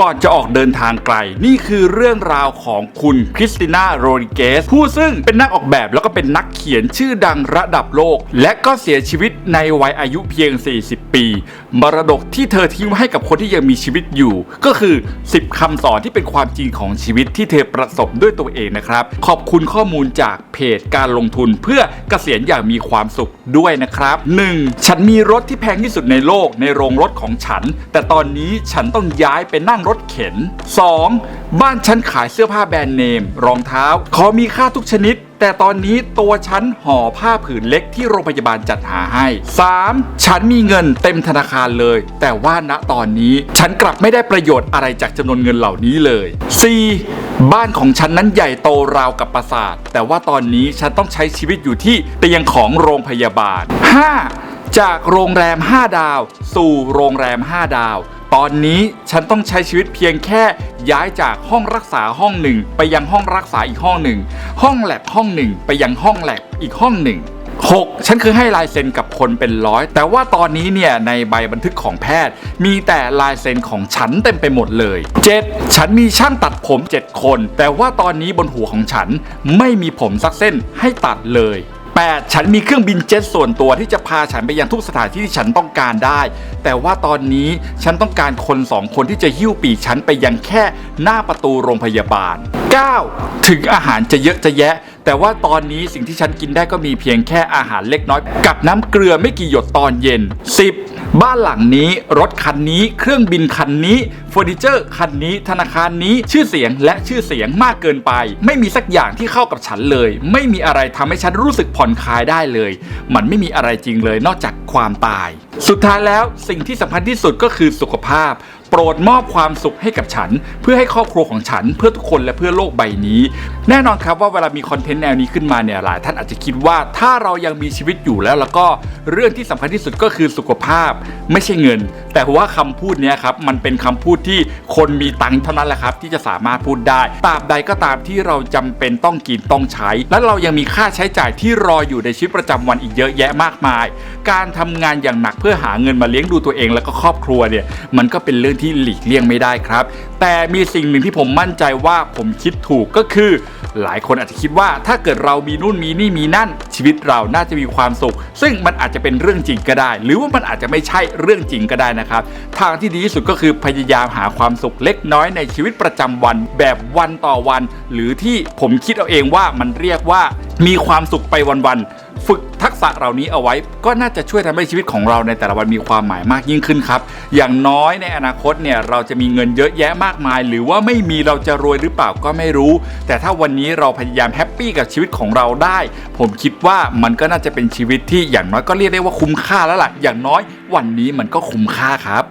ก่อนจะออกเดินทางไกล นี่คือเรื่องราวของคุณคริสติน่าโรดิเกสผู้ซึ่งเป็นนักออกแบบแล้วก็เป็นนักเขียนชื่อดังระดับโลก และก็เสียชีวิตในวัยอายุเพียง 40 ปี มรดกที่เธอทิ้งไว้ให้กับคนที่ยังมีชีวิตอยู่ ก็คือ 10คำสอนที่เป็นความจริงของชีวิตที่เธอประสบด้วยตัวเองนะครับ ขอบคุณข้อมูลจากเพจการลงทุนเพื่อเกษียณอย่างมีความสุขด้วยนะครับ 1. ฉันมีรถที่แพงที่สุดในโลกในโรงรถของฉัน แต่ตอนนี้ฉันต้องย้ายไปนั่งรถถเข็น 2. บ้านฉันขายเสื้อผ้าแบรนด์เนม รองเท้า ขอมีค่าทุกชนิด แต่ตอนนี้ตัวฉันห่อผ้าผืนเล็กที่โรงพยาบาลจัดหาให้ 3. ฉันมีเงินเต็มธนาคารเลย แต่ว่าณตอนนี้ฉันกลับไม่ได้ประโยชน์อะไรจากจำนวนเงินเหล่านี้เลย 4. บ้านของฉันนั้นใหญ่โตราวกับปราสาท แต่ว่าตอนนี้ฉันต้องใช้ชีวิตอยู่ที่เตียงของโรงพยาบาล 5. จากโรงแรม 5 ดาว สู่โรงแรม 5 ดาว ตอนนี้ฉันต้องใช้ชีวิตเพียงแค่ย้ายจากห้องรักษาห้องหนึ่ง ไปยังห้องรักษาอีกห้องหนึ่ง ห้องแลบห้องหนึ่ง ไปยังห้องแลบอีกห้องหนึ่ง 6. ฉันเคยให้ลายเซ็นกับคนเป็นร้อย แต่ว่าตอนนี้เนี่ยในใบบันทึกของแพทย์ มีแต่ลายเซ็นของฉันเต็มไปหมดเลย 7. ฉันมีช่างตัดผม 7 คน แต่ว่าตอนนี้บนหัวของฉันไม่มีผมสักเส้นให้ตัดเลย 8. ฉันมีเครื่องบินเจ็ตส่วนตัวที่จะพาฉันไปยังทุกสถานที่ที่ฉันต้องการได้ แต่ว่าตอนนี้ฉันต้องการคนสองคนที่จะหิ้วปีกฉันไปยังแค่หน้าประตูโรงพยาบาล 9. ถึงอาหารจะเยอะจะแยะแต่ว่าตอนนี้สิ่งที่ฉันกินได้ก็มีเพียงแค่อาหารเล็กน้อย กับน้ำเกลือไม่กี่หยดตอนเย็น 10. บ้านหลังนี้รถคันนี้ เครื่องบินคันนี้เฟอร์นิเจอร์คันนี้ ธนาคารนี้ชื่อเสียงและชื่อเสียงมากเกินไป ไม่มีสักอย่างที่เข้ากับฉันเลย ไม่มีอะไรทำให้ฉันรู้สึกผ่อนคลายได้เลย มันไม่มีอะไรจริงเลยนอกจากความตาย สุดท้ายแล้วสิ่งที่สำคัญที่สุดก็คือสุขภาพโปรดมอบความสุขให้กับฉัน เพื่อให้ครอบครัวของฉันเพื่อทุกคนและเพื่อโลกใบนี้ แน่นอนครับว่าเวลามีคอนเทนต์แนวนี้ขึ้นมาเนี่ยหลายท่านอาจจะคิดว่าถ้าเรายังมีชีวิตอยู่แล้ว แล้วก็เรื่องที่สำคัญที่สุดก็คือสุขภาพไม่ใช่เงิน แต่ว่าคำพูดเนี้ยครับมันเป็นคำพูดที่คนมีตังค์เท่านั้นแหละครับ ที่จะสามารถพูดได้ตราบใดก็ตามที่เราจำเป็นต้องกินต้องใช้ และเรายังมีค่าใช้จ่ายที่รออยู่ในชีวิตประจำวันอีกเยอะแยะมากมาย การทำงานอย่างหนักเพื่อหาเงินมาเลี้ยงดูตัวเองแล้วก็ครอบครัวเนี่ยมันก็เป็นเรื่องที่หลีกเลี่ยงไม่ได้ครับ แต่มีสิ่งหนึ่งที่ผมมั่นใจว่าผมคิดถูกก็คือ หลายคนอาจจะคิดว่าถ้าเกิดเรามีนู่นมีนี่มีนั่น ชีวิตเราน่าจะมีความสุข ซึ่งมันอาจจะเป็นเรื่องจริงก็ได้ หรือว่ามันอาจจะไม่ใช่เรื่องจริงก็ได้นะครับทางที่ดีที่สุดก็คือพยายามหาความสุขเล็กน้อยในชีวิตประจำวัน แบบวันต่อวัน หรือที่ผมคิดเอาเองว่ามันเรียกว่ามีความสุขไปวันๆ ฝึกทักษะเหล่านี้เอาไว้ ก็น่าจะช่วยทำให้ชีวิตของเราในแต่ละวันมีความหมายมากยิ่งขึ้นครับ อย่างน้อยในอนาคตเนี่ยเราจะมีเงินเยอะแยะมากมาย หรือว่าไม่มีเราจะรวยหรือเปล่าก็ไม่รู้ แต่ถ้าวันนี้เราพยายามแฮปปี้กับชีวิตของเราได้ ผมคิดว่ามันก็น่าจะเป็นชีวิตที่อย่างน้อยก็เรียกได้ว่าคุ้มค่าแล้วล่ะอย่างน้อยวันนี้มันก็คุ้มค่าครับ